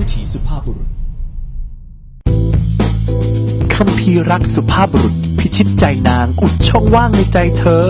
วิถีสุภาพบุรุษคัมภีร์รักสุภาพบุรุษ พิชิตใจนางอุดช่องว่างในใจเธอ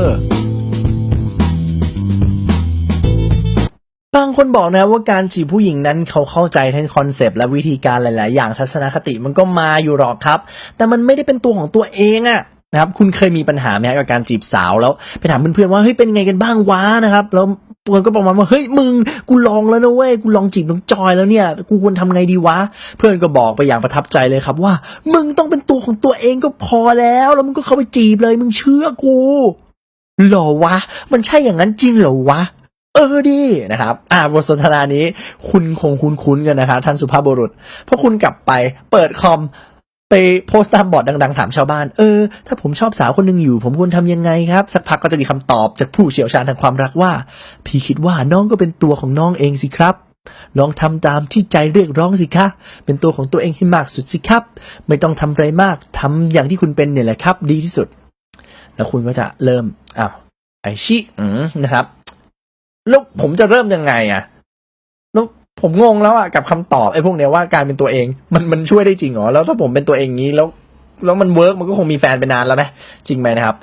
บางคนบอกนะว่าการจีบผู้หญิงนั้นเขาเข้าใจทั้งคอนเซปต์และวิธีการหลาย ๆ อย่างทัศนคติมันก็มาอยู่หรอกครับ แต่มันไม่ได้เป็นตัวของตัวเองอะนะครับคุณเคยมีปัญหาไหมกับการจีบสาวแล้ว ไปถามเพื่อนๆว่าเฮ้ยเป็นไงกันบ้างวะนะครับ แล้ว เพื่อนก็ประมาณว่าเฮ้ยมึงกูลองแล้วนะเว้ยกูลองจีบน้องจอยแล้วเนี่ย กูควรทำไงดีวะ เพื่อนก็บอกไปอย่างประทับใจเลยครับว่า มึงต้องเป็นตัวของตัวเองก็พอแล้ว แล้วมึงก็เข้าไปจีบเลยมึงเชื่อกูหรอวะ มันใช่อย่างนั้นจริงเหรอวะเออดีนะครับ อ่าบทสนทนานี้ คุณคงคุ้นๆกันนะครับท่านสุภาพบุรุษเพราะคุณกลับไปเปิดคอม ไปโพสต์ตามบอร์ดดังๆ ถามชาวบ้าน เออ ถ้าผมชอบสาวคนหนึ่งอยู่ ผมควรทำยังไงครับ สักพักก็จะมีคำตอบจากผู้เชี่ยวชาญทางความรักว่า พี่คิดว่าน้องก็เป็นตัวของน้องเองสิครับ ลองทำตามที่ใจเรียกร้องสิคะ เป็นตัวของตัวเองให้มากสุดสิครับ ไม่ต้องทำอะไรมากทำอย่างที่คุณเป็นเนี่ยแหละครับ ดีที่สุด แล้วคุณก็จะเริ่มอ้าวไอชิอืมนะครับแล้วผมจะเริ่มยังไงอะแล้ว ผมงงแล้วอะกับคำตอบไอ้พวกเนี้ยว่าการเป็นตัวเองมันมันช่วยได้จริงเหรอแล้วถ้าผมเป็นตัวเองงี้แล้วแล้วมันเวิร์กมันก็คงมีแฟนไปนานแล้วไหมจริงไหมนะครับ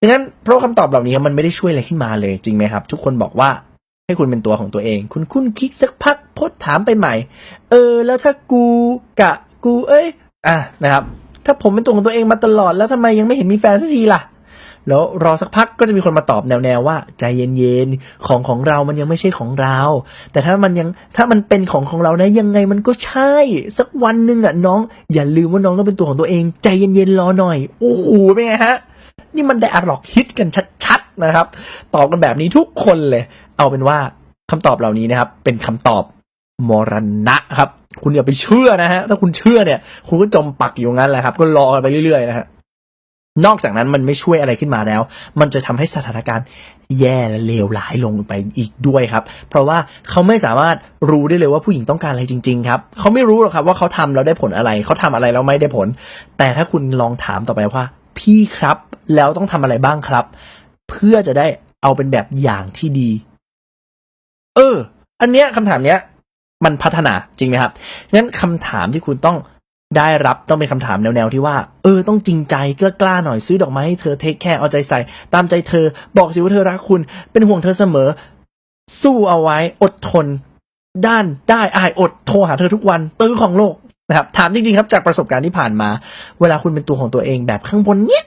ดังนั้นเพราะคำตอบเหล่านี้มันไม่ได้ช่วยอะไรขึ้นมาเลยจริงไหมครับ ทุกคนบอกว่าให้คุณเป็นตัวของตัวเอง คุณคุณคิดสักพักพสต์ถามไปใหม่ เออ แล้วถ้ากูกะกูเอ้ย อะนะครับ ถ้าผมเป็นตัวของตัวเองมาตลอดแล้วทำไมยังไม่เห็นมีแฟนสักทีล่ะ แล้วรอสักพักก็จะมีคนมาตอบแนวๆว่าใจเย็นๆของของเรามันยังไม่ใช่ของเรา แต่ถ้ามันยังถ้ามันเป็นของของเรานะยังไงมันก็ใช่ สักวันหนึ่งอะน้อง อย่าลืมว่าน้องต้องเป็นตัวของตัวเอง ใจเย็นๆรอหน่อยโอ้โหเป็นไงฮะนี่มันไดอะล็อกฮิตกันชัดๆนะครับ ตอบกันแบบนี้ทุกคนเลย เอาเป็นว่าคำตอบเหล่านี้นะครับ เป็นคำตอบมรณะครับ คุณอย่าไปเชื่อนะฮะ ถ้าคุณเชื่อเนี่ย คุณก็จมปักอยู่งั้นแหละครับ ก็รอไปเรื่อยๆนะฮะ นอกจากนั้นมันไม่ช่วยอะไรขึ้นมาแล้ว มันจะทำให้สถานการณ์แย่และเลวร้ายลงไปอีกด้วยครับ เพราะว่าเขาไม่สามารถรู้ได้เลยว่าผู้หญิงต้องการอะไรจริง ๆ ครับ เขาไม่รู้หรอกครับว่าเขาทำแล้วได้ผลอะไร เขาทำอะไรแล้วไม่ได้ผล แต่ถ้าคุณลองถามต่อไปว่า พี่ครับ แล้วต้องทำอะไรบ้างครับ เพื่อจะได้เอาเป็นแบบอย่างที่ดี เออ อันเนี้ยคำถามเนี้ย มันพัฒนาจริงไหมครับงั้นคำถามที่คุณต้อง ได้รับต้องเป็นคำถามแนวๆที่ว่า เออต้องจริงใจกล้าๆหน่อยซื้อดอกไม้ให้เธอเทคแค่เอาใจใส่ ตามใจเธอบอกสิว่าเธอรักคุณ เป็นห่วงเธอเสมอ สู้เอาไว้อดทน ด้านได้อายอดโทรหาเธอทุกวันตื้อของโลกนะครับถามจริงๆครับจากประสบการณ์ที่ผ่านมา เวลาคุณเป็นตัวของตัวเองแบบข้างบนเนี้ย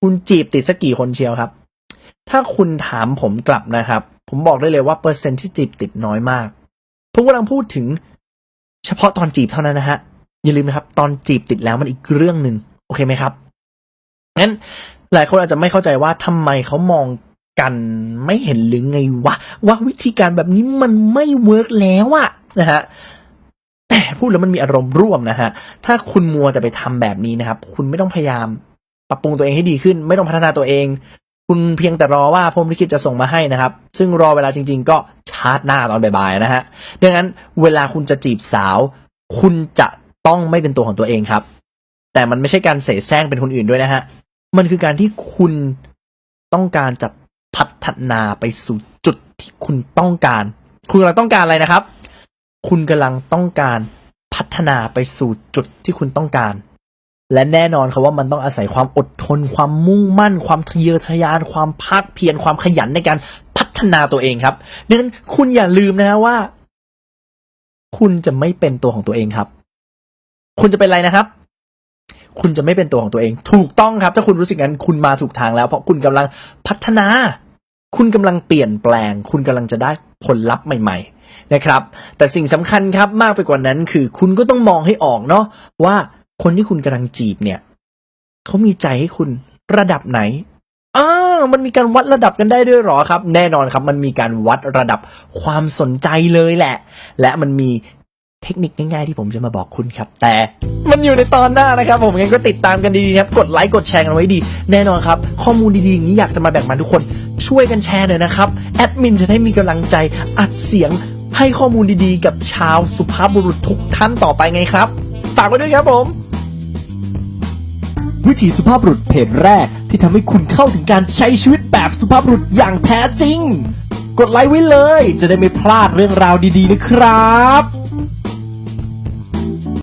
คุณจีบติดสักกี่คนเชียวครับ ถ้าคุณถามผมกลับนะครับ ผมบอกได้เลยว่าเปอร์เซ็นต์ที่จีบติดน้อยมากผมกำลังพูดถึง เฉพาะตอนจีบเท่านั้นนะฮะ อย่าลืมนะครับ ตอนจีบติดแล้วมันอีกเรื่องหนึ่งโอเคไหมครับงั้นหลายคนอาจจะไม่เข้าใจว่าทำไมเขามองกันไม่เห็นหรือไงวะว่าวิธีการแบบนี้มันไม่เวิร์กแล้วอะนะฮะแต่พูดแล้วมันมีอารมณ์ร่วมนะฮะถ้าคุณมัวแต่ไปทำแบบนี้นะครับ คุณไม่ต้องพยายามปรับปรุงตัวเองให้ดีขึ้น ไม่ต้องพัฒนาตัวเอง คุณเพียงแต่รอว่าพรมลิขิตจะส่งมาให้นะครับ ซึ่งรอเวลาจริง ๆ ก็ชาร์จหน้าตอนบ่ายๆนะฮะดังนั้นเวลาคุณจะจีบสาว คุณจะ ต้องไม่เป็นตัวของตัวเองครับ แต่มันไม่ใช่การเสแสร้งเป็นคนอื่นด้วยนะฮะ มันคือการที่คุณต้องการจะพัฒนาไปสู่จุดที่คุณต้องการ คุณกำลังต้องการอะไรนะครับ คุณกำลังต้องการพัฒนาไปสู่จุดที่คุณต้องการ และแน่นอนครับว่ามันต้องอาศัยความอดทน ความมุ่งมั่น ความทะเยอทะยาน ความภาคเพียร ความขยันในการพัฒนาตัวเองครับดังนั้นคุณอย่าลืมนะฮะว่า คุณจะไม่เป็นตัวของตัวเองครับ คุณจะเป็นอะไรนะครับ คุณจะไม่เป็นตัวของตัวเอง ถูกต้องครับ ถ้าคุณรู้สึกงั้นคุณมาถูกทางแล้ว เพราะคุณกำลังพัฒนา คุณกำลังเปลี่ยนแปลง คุณกำลังจะได้ผลลัพธ์ใหม่ ๆ นะครับ แต่สิ่งสำคัญครับมากไปกว่านั้นคือ คุณก็ต้องมองให้ออกเนาะว่าคนที่คุณกำลังจีบเนี่ยเขามีใจให้คุณระดับไหนอ้ามันมีการวัดระดับกันได้ด้วยหรอครับ แน่นอนครับ มันมีการวัดระดับความสนใจเลยแหละ และมันมี เทคนิคง่ายๆที่ผมจะมาบอกคุณครับ แต่มันอยู่ในตอนหน้านะครับ ผมงั้นก็ติดตามกันดีๆครับ กดไลค์กดแชร์กันไว้ดี แน่นอนครับ ข้อมูลดีๆอย่างนี้อยากจะมาแบ่งปันทุกคนช่วยกันแชร์หน่อยนะครับ แอดมินจะได้มีกำลังใจอัดเสียงให้ข้อมูลดีๆ กับชาวสุภาพบุรุษทุกท่านต่อไปไงครับ ฝากไว้ด้วยครับผม วิถีสุภาพบุรุษเพจแรกที่ทำให้คุณเข้าถึงการใช้ชีวิตแบบสุภาพบุรุษอย่างแท้จริง กดไลค์ไว้เลย จะได้ไม่พลาดเรื่องราวดีๆนะครับ